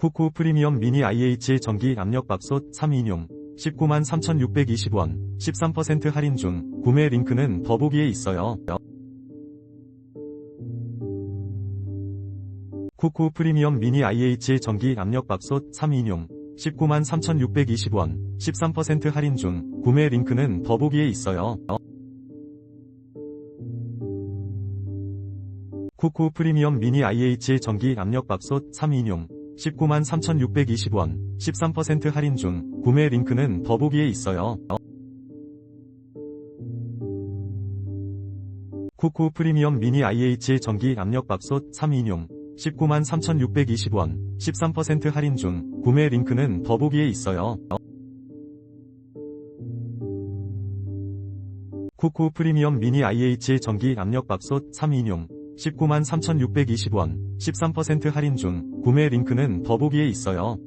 쿠쿠 프리미엄 미니 IH 전기 압력 밥솥 3인용 19만 3,620원 13% 할인 중 구매 링크는 더보기에 있어요. 쿠쿠 프리미엄 미니 IH 전기 압력 밥솥 3인용 19만 3,620원 13% 할인 중 구매 링크는 더보기에 있어요. 쿠쿠 프리미엄 미니 IH 전기 압력 밥솥 3인용 19만 3,620원 13% 할인 중 구매 링크는 더보기에 있어요. 쿠쿠 프리미엄 미니 IH 전기 압력밥솥 3인용 19만 3,620원 13% 할인 중 구매 링크는 더보기에 있어요. 쿠쿠 프리미엄 미니 IH 전기 압력밥솥 3인용 19만 3,620원 13% 할인 중 구매 링크는 더보기에 있어요.